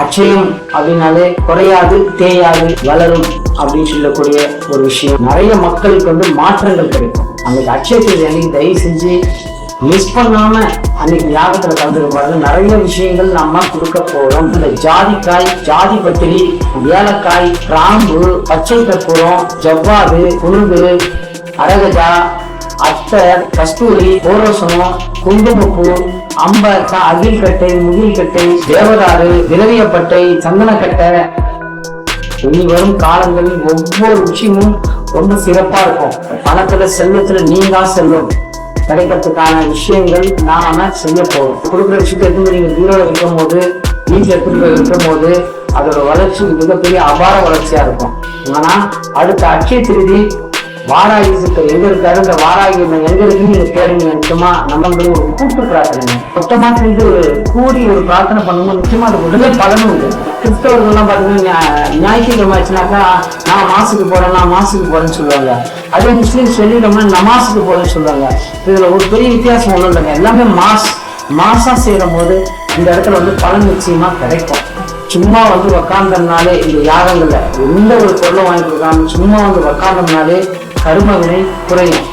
அச்சயம் அப்படின்னாலே குறையாது தேயாது வளரும் அப்படின்னு சொல்லக்கூடிய ஒரு விஷயம். நிறைய மக்களுக்கு வந்து மாற்றங்கள் கிடைக்கும். அன்னைக்கு அச்சயத்தை அன்னைக்கு தயவு செஞ்சு மிஸ் பண்ணாம அன்னைக்கு யாகத்துல கலந்துக்க பாருங்க. நிறைய விஷயங்கள் நம்ம கொடுக்க போறோம். இந்த ஜாதிக்காய் ஜாதி பத்திரி ஏலக்காய் கிராம்பு பச்சை கற்பூரம் ஜவ்வாது குழுந்து அரகஜா அத்தை கஸ்தூரி போரோசனம் குங்குமப்பூ அம்பர் அகில்கட்டை முகில்கட்டை தேவதாறு விரவியப்பட்டை சந்தனக்கட்டை. இனி வரும் காலங்களில் ஒவ்வொரு விஷயமும் ரொம்ப சிறப்பா இருக்கும். பணத்துல செல்வத்துல நீங்கா செல்லும் கிடைக்கிறதுக்கான விஷயங்கள் நாம செய்ய போறோம். கொடுக்குற விஷயத்தை எடுத்து நீங்க பீரோல இருக்கும் போது வீட்டில் எடுத்துட்டு இருக்கும் போது அதோட வளர்ச்சி மிகப்பெரிய அபார வளர்ச்சியா இருக்கும். ஆனா அடுத்த அட்சய திருதி வாராகி சித்தர் எங்க இருக்காரு? இந்த வாராகி எங்க இருக்குன்னு நீங்க தேடுங்க நிச்சயமா நம்மளுடைய ஒரு கூட்டு பிரார்த்தனை. மொத்தமா சேர்ந்து ஒரு கூடி ஒரு பிரார்த்தனை பண்ணும்போது நிச்சயமா அது உடனே பலனும் உண்டு. கிறிஸ்தவர்கள்லாம் பார்த்தீங்கன்னா ஞாயிற்றுக்கிழமை ஆச்சுனாக்கா நான் மாசுக்கு போறேன் நான் மாசுக்கு போறேன்னு சொல்லுவாங்க. அதே முஸ்லீம்ஸ் வெள்ளிக்கிழமை நமாஸுக்கு போறேன்னு சொல்லுவாங்க. இதுல ஒரு பெரிய வித்தியாசம் ஒன்றும் இல்லைங்க. எல்லாமே மாஸ். மாசா செய்யும் போது இந்த இடத்துல வந்து பலன் நிச்சயமா கிடைக்கும். சும்மா வந்து உக்காந்தோம்னாலே இந்த யாகங்கள்ல எந்த ஒரு பொருளை வாங்கி கொடுக்காம சும்மா வந்து உக்காந்தோம்னாலே கரும வினை குறையும்.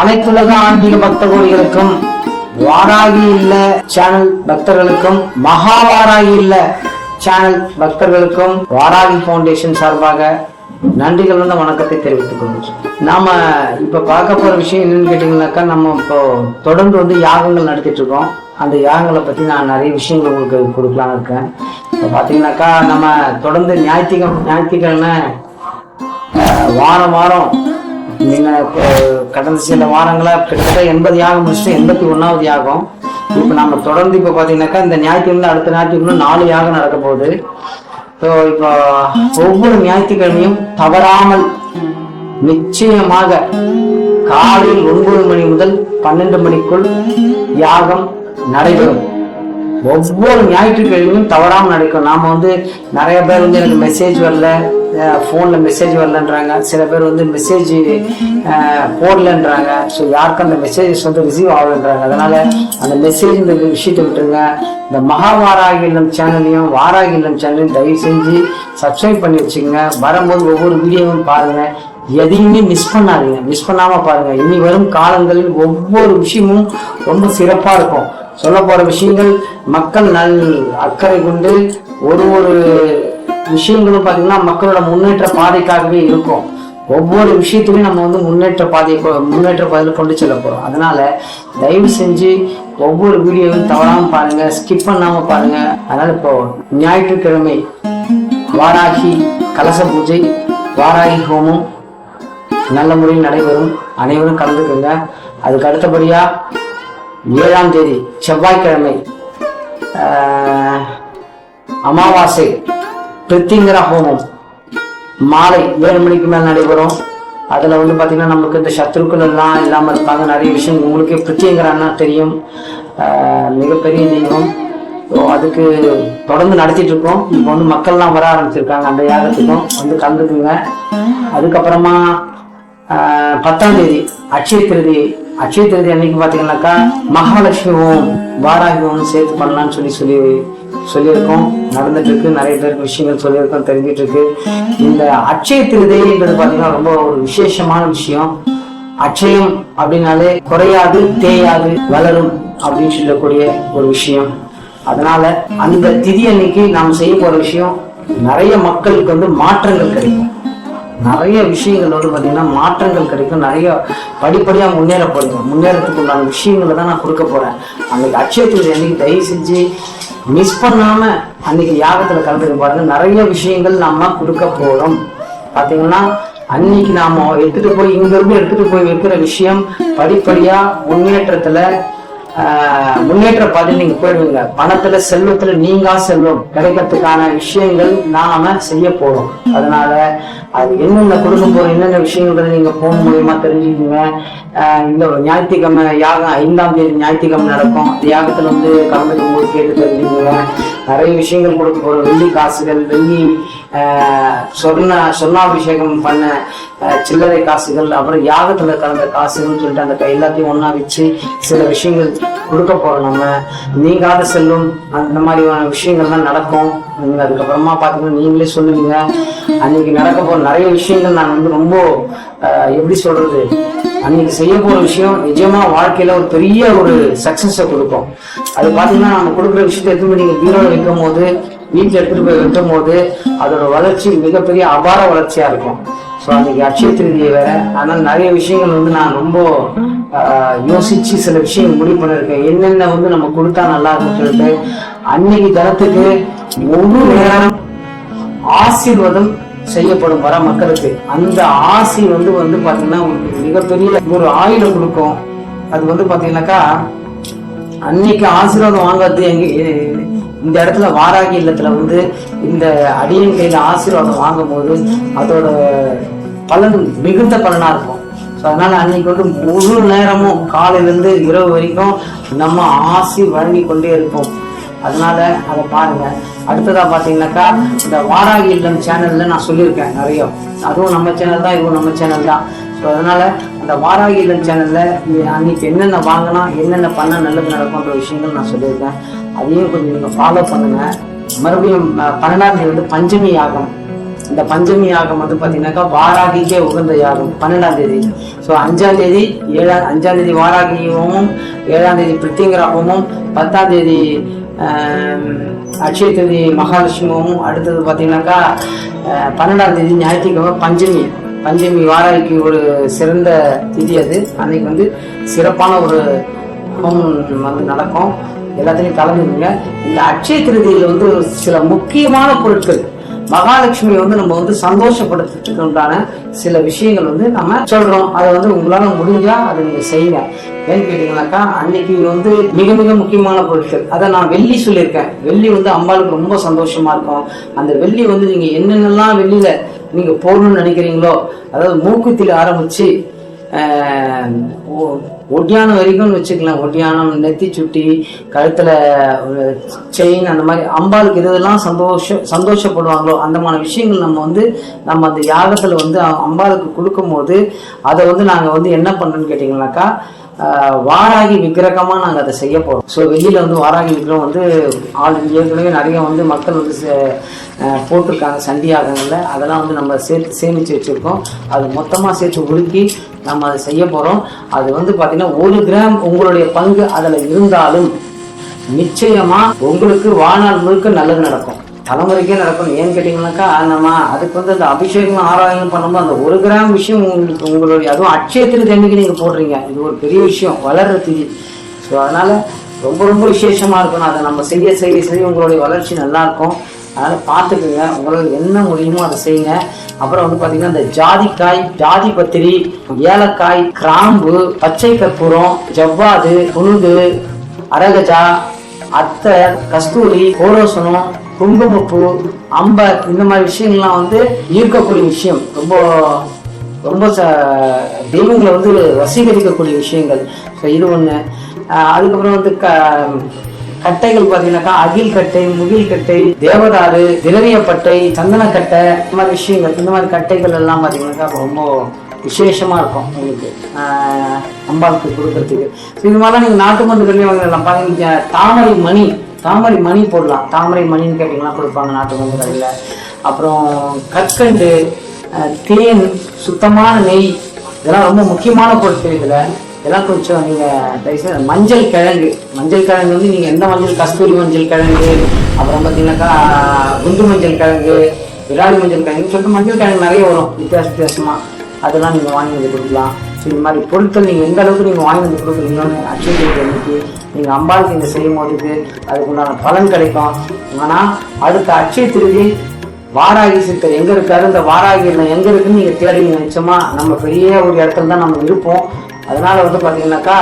அனைத்துலக ஆன்மீக பக்த கோடிகளுக்கும் வாராகி இல்ல சேனல் பக்தர்களுக்கும் மகா வாராகி இல்ல சேனல் பக்தர்களுக்கும் வாராகி ஃபவுண்டேஷன் சார்பாக நன்றிகள் வந்து வணக்கத்தை தெரிவித்துக் கொள்கிறோம். நாம இப்ப பார்க்க போற விஷயம் என்னன்னு கேட்டீங்கன்னாக்கா நம்ம இப்போ தொடர்ந்து வந்து யாகங்கள் நடத்திட்டு இருக்கோம். அந்த யாகங்களை பத்தி நான் நிறைய விஷயங்கள் உங்களுக்கு கொடுக்கலாம்னு இருக்கேன். இப்போ பார்த்தீங்கன்னாக்கா நம்ம தொடர்ந்து ஞாயிற்றுக்கிழமை ஞாயிற்றுக்கிழமை வாரம் வாரம் நீங்க கடந்த சில வாரங்களா கிட்டத்தட்ட எண்பது யாகம் முடிச்சுட்டு எண்பத்தி ஒன்னாவது யாகம். இப்போ நம்ம தொடர்ந்து இப்போ பார்த்தீங்கன்னாக்கா இந்த ஞாயிற்றுக்கிழமை அடுத்த ஞாயிற்றுக்கிழமை நாலு யாகம் நடக்க போகுது. ஸோ இப்போ ஒவ்வொரு ஞாயிற்றுக்கிழமையும் தவறாமல் நிச்சயமாக காலையில் ஒன்பது மணி முதல் பன்னெண்டு மணிக்குள் யாகம் நடைபெறும். ஒவ்வொரு ஞாயிற்றுக்கிழமையும் தவறாமல் நடக்கும். நாம வந்து நிறைய பேர் வந்து எனக்கு மெசேஜ் வரல. ஃபோனில் மெசேஜ் வரலன்றாங்க. சில பேர் வந்து மெசேஜ் போடலன்றாங்க. ஸோ யாருக்கும் அந்த மெசேஜஸ் வந்து ரிசீவ் ஆகலன்றாங்க. அதனால அந்த மெசேஜ் இந்த விஷயத்தை விட்டுருங்க. இந்த மகாவாராகி இல்லம் சேனலையும் வாராகி இல்லம் சேனலையும் தயவு செஞ்சு சப்ஸ்கிரைப் பண்ணி வச்சுக்கோங்க. வரும்போது ஒவ்வொரு வீடியோவும் பாருங்க. எதையுமே மிஸ் பண்ணாதீங்க. மிஸ் பண்ணாமல் பாருங்க. இனி வரும் காலங்களில் ஒவ்வொரு விஷயமும் ரொம்ப சிறப்பாக இருக்கும். சொல்ல போகிற விஷயங்கள் மக்கள் நல் அக்கறை கொண்டு ஒரு ஒரு விஷயங்களும் பார்த்தீங்கன்னா மக்களோட முன்னேற்ற பாதைக்காகவே இருக்கும். ஒவ்வொரு விஷயத்துலையும் நம்ம வந்து முன்னேற்ற பாதையை கொ- முன்னேற்ற பாதையில் கொண்டு செல்ல போகிறோம் அதனால் தயவு செஞ்சு ஒவ்வொரு வீடியோவும் தவறாமல் பாருங்கள் ஸ்கிப் பண்ணாமல் பாருங்கள் அதனால் இப்போது ஞாயிற்றுக்கிழமை வாராகி கலச பூஜை வாராகி ஹோமம் நல்ல முறையில் நடைபெறும். அனைவரும் கலந்துக்குங்க. அதுக்கு அடுத்தபடியாக ஏழாம் தேதி செவ்வாய்க்கிழமை அமாவாசை. பிரித்திங்கர ஹோமம் மாலை ஏழு மணிக்கு மேல் நடைபெறும். அதில் வந்து பார்த்திங்கன்னா நமக்கு இந்த சத்ருக்கள் எல்லாம் இல்லாமல் இருப்பாங்க. நிறைய விஷயம் உங்களுக்கே பிரித்திங்கரான்னா தெரியும். மிகப்பெரிய தெய்வம். அதுக்கு தொடர்ந்து நடத்திட்டு இருக்கோம். இப்போ வந்து மக்கள்லாம் வர ஆரம்பிச்சிருக்காங்க அந்த யாகத்துக்கும். வந்து கலந்துக்குங்க. அதுக்கப்புறமா பத்தாம் தேதி அட்சய திருதி. அட்சய திருதி அன்னைக்கு பார்த்தீங்கன்னாக்கா மகாலட்சுமி ஓம் வாராகி ஓம் சேர்த்து பண்ணலாம்னு சொல்லி சொல்லி சொல்லியிருக்கோம். நடந்துட்டு இருக்கு நிறைய பேருக்கு விஷயங்கள் சொல்லியிருக்கோம் தெரிஞ்சிட்டு இருக்கு இந்த அட்சய திருதைன்றது பார்த்தீங்கன்னா ரொம்ப ஒரு விசேஷமான விஷயம். அட்சயம் அப்படின்னாலே குறையாது தேயாது வளரும் அப்படின்னு சொல்லக்கூடிய ஒரு விஷயம். அதனால அந்த திதி அன்னைக்கு நாம் செய்ய போற விஷயம் நிறைய மக்களுக்கு வந்து மாற்றங்கள் கிடைக்கும். நிறைய விஷயங்கள் வந்து பார்த்தீங்கன்னா மாற்றங்கள் கிடைக்கும். நிறைய படிப்படியாக முன்னேற போகிறீங்க முன்னேறதுக்கு உண்டான விஷயங்களை தான் நான் கொடுக்க போறேன். அந்த அட்சய திருதி தயவு செஞ்சு மிஸ் பண்ணாம அன்னைக்கு யாகத்துல கலந்துக்க பாருங்கள் நிறைய விஷயங்கள் நம்ம கொடுக்க போறோம். பாத்தீங்கன்னா அன்னைக்கு நாம எடுத்துட்டு போய் இங்க எடுத்துட்டு போய் வைக்கிற விஷயம் படிப்படியா முன்னேற்றத்துல முன்னேற்ற பாதையில் நீங்க போயிடுவீங்க. பணத்துல செல்வத்துல நீங்கா செல்வம். கிடைக்கிறதுக்கான விஷயங்கள் நாம செய்ய போறோம். அதனால அது என்னென்ன கொடுக்க போறோம் என்னென்ன விஷயங்கள் நீங்க போன் மூலியமா தெரிஞ்சுக்கீங்க. இந்த இந்த ஞாயிற்றுக்கிழமை யாகம் ஐந்தாம் தேதி ஞாயிற்றுக்கிழமை நடக்கும். அந்த யாகத்துல வந்து கலந்துக்கும் போது கேட்டு தெரிஞ்சுக்கோங்க. நிறைய விஷயங்கள் கொடுக்க போறோம். வெள்ளி காசுகள் வெள்ளி சொர்ண சொர்ணாபிஷேகம் பண்ண சில்லறை காசுகள் அப்புறம் யாகத்தில் கலந்த காசுகள்னு சொல்லிட்டு அந்த எல்லாத்தையும் ஒன்றா வச்சு சில விஷயங்கள் கொடுக்க போகிறோம் நம்ம. நீங்காத செல்லும் அந்த மாதிரியான விஷயங்கள்லாம் நடக்கும். நீங்கள் அதுக்கப்புறமா பார்த்தீங்கன்னா நீங்களே சொல்லுவீங்க. அன்னைக்கு நடக்க போகிற நிறைய விஷயங்கள் நான் வந்து ரொம்ப எப்படி சொல்றது? அன்னைக்கு செய்ய போகிற விஷயம் நிஜமா வாழ்க்கையில் ஒரு பெரிய ஒரு சக்ஸஸை கொடுக்கும். அது பார்த்தீங்கன்னா நம்ம கொடுக்குற விஷயத்தை எதுவுமே நீங்கள் நீங்க வைக்கும் போது வீட்டில் எடுத்துட்டு போய் வைக்கும் போது அதோட வளர்ச்சி மிகப்பெரிய அபார வளர்ச்சியா இருக்கும். ஸோ அன்னைக்கு அக்ஷய திருதியை வேற. ஆனால் நிறைய விஷயங்கள் வந்து நான் ரொம்ப ஆஹ், யோசிச்சு சில விஷயங்கள் முடிவு பண்ணிருக்கேன் என்னென்ன வந்து நம்ம கொடுத்தா நல்லா இருக்கும்னு சொல்லிட்டு அன்னைக்கு தரத்துக்கு ஒவ்வொரு நேரம் ஆசீர்வாதம் செய்யப்படும் வர மக்களுக்கு. அந்த ஆசி வந்து வந்து பாத்தீங்கன்னா மிகப்பெரிய ஒரு ஆயுதம் கொடுக்கும். அது வந்து பாத்தீங்கன்னாக்கா அன்னைக்கு ஆசீர்வாதம் வாங்குறது எங்க இந்த இடத்துல வாராகி இல்லத்துல வந்து இந்த அடியின் கையில ஆசீர்வாதம் வாங்கும் போது அதோட பலன் மிகுந்த பலனா இருக்கும். ஸோ அதனால அன்னைக்கு வந்து முழு நேரமும் காலையிலேருந்து இரவு வரைக்கும் நம்ம ஆசி வழங்கி கொண்டே இருப்போம். அதனால அதை பாருங்க. அடுத்ததா பாத்தீங்கன்னாக்கா இந்த வாராகி இல்லம் சேனல்ல நான் சொல்லியிருக்கேன் நிறைய. அதுவும் நம்ம சேனல் தான் இதுவும் நம்ம சேனல் தான். ஸோ அதனால் அந்த வாராகி இல்லம் அன்னைக்கு என்னென்ன வாங்கினா என்னென்ன பண்ணால் நல்லது நடக்கும்ன்ற விஷயங்கள் நான் சொல்லியிருக்கேன். அதையும் கொஞ்சம் நீங்கள் ஃபாலோ பண்ணுங்கள் மறுபடியும் பன்னெண்டாம் தேதி வந்து பஞ்சமி யாகம். இந்த பஞ்சமி யாகம் வந்து பார்த்தீங்கன்னாக்கா வாராகிக்கே உகந்த யாகம் பன்னெண்டாம் தேதி. ஸோ அஞ்சாம் தேதி ஏழாம் அஞ்சாம் தேதி வாராகியமும் ஏழாம் தேதி பிரித்திங்கரா பத்தாம் தேதி அக்ஷய தேதி மகாலட்சுமி அடுத்தது பார்த்தீங்கன்னாக்கா பன்னெண்டாம் தேதி ஞாயிற்றுக்கிழமை பஞ்சமி. பஞ்சமி வாராய்க்கு ஒரு சிறந்த திதி அது. அன்னைக்கு வந்து சிறப்பான ஒரு ஹோமம் வந்து நடக்கும். எல்லாத்துலயும் கலந்துருங்க இந்த அட்சய திருதியில் வந்து ஒரு சில முக்கியமான பொருட்கள். மகாலட்சுமி வந்து நம்ம வந்து சந்தோஷப்படுத்துறதுக்கு உண்டான சில விஷயங்கள் வந்து நம்ம சொல்றோம். அதை வந்து உங்களால முடிஞ்சா அதை நீங்க செய்யுங்க. ஏன்னு கேட்டீங்கன்னாக்கா அன்னைக்கு வந்து மிக மிக முக்கியமான பொருட்கள். அதை நான் வெள்ளி சொல்லியிருக்கேன். வெள்ளி வந்து அம்பாளுக்கு ரொம்ப சந்தோஷமா இருக்கும். அந்த வெள்ளி வந்து நீங்க என்னென்னலாம் வெள்ளியில நீங்கள் போகணும்னு நினைக்கிறீங்களோ? அதாவது மூக்குத்தில் ஆரம்பித்து ஒ- ஒட்டியானம் வரைக்கும்னு வச்சுக்கலாம் ஒட்டியானம் நெத்தி சுட்டி கழுத்தில் செயின் அந்த மாதிரி அம்பாளுக்கு இதெல்லாம் சந்தோஷம் சந்தோஷப்படுவாங்களோ அந்தமான விஷயங்கள் நம்ம வந்து நம்ம அந்த யாகத்தில் வந்து அம்பாளுக்கு கொடுக்கும் போது அதை வந்து நாங்கள் வந்து என்ன பண்ணுறோன்னு கேட்டிங்கனாக்கா வாராகி விக்கிரகமாக நாங்கள் அதை செய்ய போகிறோம் ஸோ வெளியில் வந்து வாராகி விக்கிரகம் வந்து ஆள் ஏற்கனவே நிறைய வந்து மக்கள் வந்து சே- போட்டிருக்காங்க சண்டியாகங்களில் அதெல்லாம் வந்து நம்ம சேர்த்து சேமிச்சு வச்சுருக்கோம். அது மொத்தமாக சேர்த்து உருக்கி நம்ம அதை செய்ய போகிறோம் அது வந்து பார்த்திங்கன்னா ஒரு கிராம் உங்களுடைய பங்கு அதில் இருந்தாலும் நிச்சயமாக உங்களுக்கு வாழ்நாள் முழுக்க நல்லது நடக்கும். தலைமுறைக்கே நடக்கும் ஏன்னு கேட்டீங்கன்னாக்கா நம்ம அதுக்கு வந்து அந்த அபிஷேகம் ஆராயம் பண்ணும்போது அந்த ஒரு கிராம் விஷயம் உங்களுக்கு உங்களுடைய அதுவும் அட்சயத்திற்கு தண்ணிக்கு நீங்கள் போடுறீங்க. இது ஒரு பெரிய விஷயம் வளர்ற திதி ஸோ அதனால் ரொம்ப ரொம்ப விசேஷமாக இருக்கணும். அதை நம்ம செய்ய செய்ய செய்ய உங்களுடைய வளர்ச்சி நல்லாயிருக்கும். அதனால் பார்த்துக்குங்க. உங்களுக்கு என்ன முடியுமோ அதை செய்யுங்க. அப்புறம் வந்து பார்த்தீங்கன்னா இந்த ஜாதிக்காய் ஜாதி பத்திரி ஏலக்காய் கிராம்பு பச்சை கற்பூரம் ஜவ்வாது உளுந்து அரகஜா அத்தை கஸ்தூரி கோரோசனம் குங்குமப்பூ அம்பர் இந்த மாதிரி விஷயங்கள்லாம் வந்து ஈர்க்கக்கூடிய விஷயம். ரொம்ப ரொம்ப ச- தெய்வங்களை வந்து வசீகரிக்கக்கூடிய விஷயங்கள். ஸோ இது ஒன்று அதுக்கப்புறம் வந்து க கட்டைகள் பார்த்தீங்கன்னாக்கா அகில் கட்டை முகில் கட்டை தேவதாறு திரவியப்பட்டை சந்தனக்கட்டை இந்த மாதிரி விஷயங்கள். இந்த மாதிரி கட்டைகள் எல்லாம் பார்த்தீங்கன்னாக்கா ரொம்ப விசேஷமாக இருக்கும் உங்களுக்கு. அம்பாளுக்கு கொடுக்கறதுக்கு. ஸோ இது மாதிரிலாம் நீங்கள் நாட்டு மருந்துகள்லயே வாங்கலாம் பார்த்தீங்கன்னா தாமரை மணி. தாமரை மணி போடலாம். தாமரை மணின்னு கேட்டிங்கன்னா கொடுப்பாங்க நாட்டு மருந்து கடையில் அப்புறம் கற்கண்டு தேன் சுத்தமான நெய் இதெல்லாம் ரொம்ப முக்கியமான பொருட்கள் இதில். இதெல்லாம் கொஞ்சம் நீங்கள் தயவுசெய்து மஞ்சள் கிழங்கு. மஞ்சள் கிழங்கு வந்து நீங்கள் எந்த மஞ்சள் கஸ்தூரி மஞ்சள் கிழங்கு அப்புறம் பார்த்தீங்கன்னாக்கா குண்டு மஞ்சள் கிழங்கு விராலி மஞ்சள் கிழங்கு சொல்லிட்டு மஞ்சள் கிழங்கு நிறைய வரும். வித்தியாச வித்தியாசமாக அதெல்லாம் நீங்கள் வாங்கி வந்து கொடுக்கலாம். ஸோ இந்த மாதிரி பொருட்கள் நீங்கள் எந்த அளவுக்கு நீங்கள் வாங்கி வந்து கொடுக்குறீங்கன்னு அக்ஷய அன்னைக்கு நீங்கள் அம்பாளுக்கு இங்கே செய்யும் போதுக்கு அதுக்கு உண்டான பலன் கிடைக்கும். ஆனால் அடுத்த அச்சய திருவி வாராகி சித்தர் எங்கே இருக்காரு? இந்த வாராகி எங்கே எங்க இருக்குன்னு நீங்கள் தேடி நிச்சயமாக நம்ம பெரிய ஒரு இடத்துல தான் நம்ம இருப்போம். அதனால் வந்து பார்த்தீங்கன்னாக்கா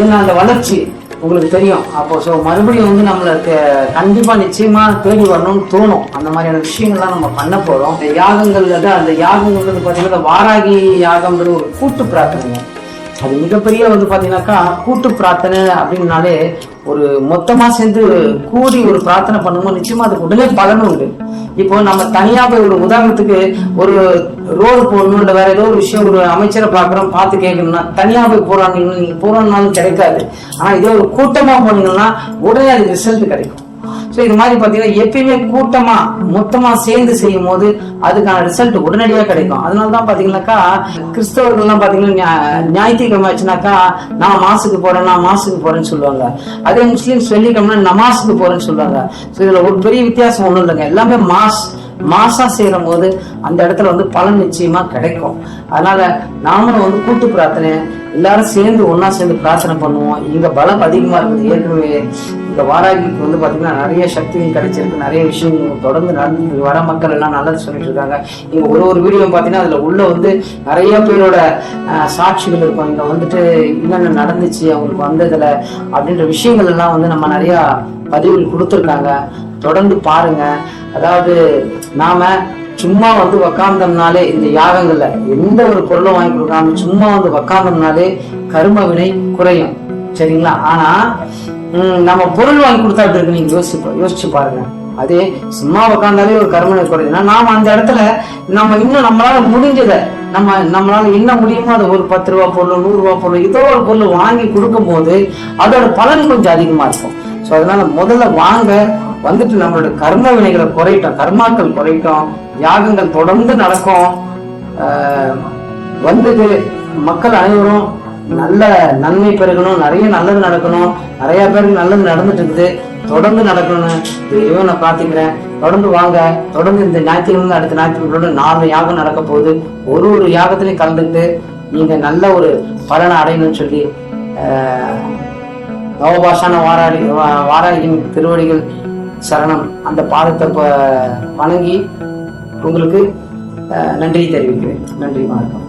என்ன ஏன்னா அந்த வளர்ச்சி உங்களுக்கு தெரியும். அப்போ ஸோ மறுபடியும் வந்து நம்மளுக்கு கண்டிப்பாக நிச்சயமாக தேடி வரணும்னு தோணும். அந்த மாதிரியான விஷயங்கள்லாம் நம்ம பண்ண போகிறோம் இந்த யாகங்கள் தான் அந்த யாகங்கள் வந்து பார்த்தீங்கன்னா வாராகி யாகம்ன்றது ஒரு கூட்டு பிரார்த்தனை அது மிகப்பெரிய வந்து பார்த்தீங்கன்னாக்கா கூட்டு பிரார்த்தனை அப்படின்னாலே ஒரு மொத்தமாக சேர்ந்து கூடி ஒரு பிரார்த்தனை பண்ணும்போது நிச்சயமாக அதுக்கு உடனே பலன் உண்டு. இப்போ நம்ம தனியாக போய் ஒரு உதாரணத்துக்கு ஒரு ரோடு போடணும் இல்லை வேற ஏதோ ஒரு விஷயம் ஒரு அமைச்சரை பார்க்குறோம் பார்த்து கேட்கணும்னா தனியாக போய் போகிறாங்க நீங்கள் போகிறோம்னாலும் கிடைக்காது. ஆனால் இதே ஒரு கூட்டமாக போனீங்கன்னா உடனே அதுக்கு ரிசல்ட் கிடைக்கும். ஸோ இது மாதிரி பார்த்தீங்கன்னா எப்பயுமே கூட்டமா மொத்தமா சேர்ந்து செய்யும் போது அதுக்கான ரிசல்ட் உடனடியாக கிடைக்கும். அதனால தான் பார்த்தீங்கன்னாக்கா கிறிஸ்தவர்கள்லாம் பார்த்தீங்கன்னா ஞாயிற்றுக்கிழமை ஆச்சுனாக்கா நான் மாசுக்கு போறேன் நான் மாசுக்கு போறேன்னு சொல்லுவாங்க. அதே முஸ்லீம்ஸ் வெள்ளிக்கிழமை நமாஸுக்கு போறேன்னு சொல்லுவாங்க. ஸோ இதுல ஒரு பெரிய வித்தியாசம் ஒன்றும் இல்லைங்க. எல்லாமே மாஸ் மாசா செய்யற போது அந்த இடத்துல வந்து பலன் நிச்சயமா கிடைக்கும். அதனால நாமளும் வந்து கூட்டு பிரார்த்தனை எல்லாரும் சேர்ந்து ஒன்றா சேர்ந்து பிரார்த்தனை பண்ணுவோம். இங்க பலம் அதிகமா இருக்குது. ஏற்கனவே இந்த வாராகிக்கு வந்து பாத்தீங்கன்னா நிறைய சக்திகள் கிடைச்சிருக்கு. நிறைய விஷயங்கள் தொடர்ந்து நடந்து வர மக்கள் எல்லாம் நல்லது சொல்லிட்டு இருக்காங்க. இங்க ஒரு ஒரு வீடியோ பாத்தீங்கன்னா அதுல உள்ள வந்து நிறைய பேரோட சாட்சிகள் இருக்கும். இங்க வந்துட்டு என்னென்ன நடந்துச்சு அவங்களுக்கு வந்ததுல அப்படின்ற விஷயங்கள் எல்லாம் வந்து நம்ம நிறைய பதிவுகள் கொடுத்துருக்காங்க. தொடர்ந்து பாருங்க. அதாவது நாம சும்மா வந்து உக்காந்தம்னாலே இந்த யாகங்கள்ல எந்த ஒரு பொருளும் வாங்கி கொடுக்காம சும்மா வந்து உக்காந்தம்னாலே கரும வினை குறையும். சரிங்களா? ஆனா நம்ம பொருள் வாங்கி கொடுத்தா எப்படி இருக்கு நீங்க யோசிச்சு யோசிச்சு பாருங்க. அதே சும்மா உக்காந்தாலே ஒரு கருமனை வினை குறையுதுன்னா நாம அந்த இடத்துல நம்ம இன்னும் நம்மளால முடிஞ்சதை நம்ம நம்மளால என்ன முடியுமோ அது ஒரு பத்து ரூபா பொருள் நூறு ரூபா பொருள் ஏதோ ஒரு பொருள் வாங்கி கொடுக்கும் போது அதோட பலன் கொஞ்சம் அதிகமா இருக்கும். ஸோ அதனால முதல்ல வாங்க வந்துட்டு நம்மளோட கர்ம வினைகளை குறையட்டும் கர்மாக்கள் குறையட்டும் யாகங்கள் தொடர்ந்து நடக்கும். ஆஹ் வந்தது மக்கள் அனைவரும் நல்ல நன்மை பெருகணும். நிறைய நல்லது நடக்கணும். நிறைய பேருக்கு நல்லது நடந்துட்டு இருக்குது தொடர்ந்து நடக்கணும்னு இறைவனை நான் பிரார்த்திக்கிறேன். தொடர்ந்து வாங்க. தொடர்ந்து இந்த ஞாயிற்றுக்கிழமை அடுத்த ஞாயிற்றுக்கிழமை நாலு யாகம் நடக்க போகுது. ஒரு ஒரு யாகத்திலையும் கலந்துக்கிட்டு நீங்க நல்ல ஒரு பலனை அடையணும்னு சொல்லி ஆஹ் நவபாஷான வாராடி வா- வாராகியின் திருவடிகள் சரணம் அந்த பாதத்தை வணங்கி உங்களுக்கு நன்றி தெரிவிக்கிறேன். நன்றி வணக்கம்.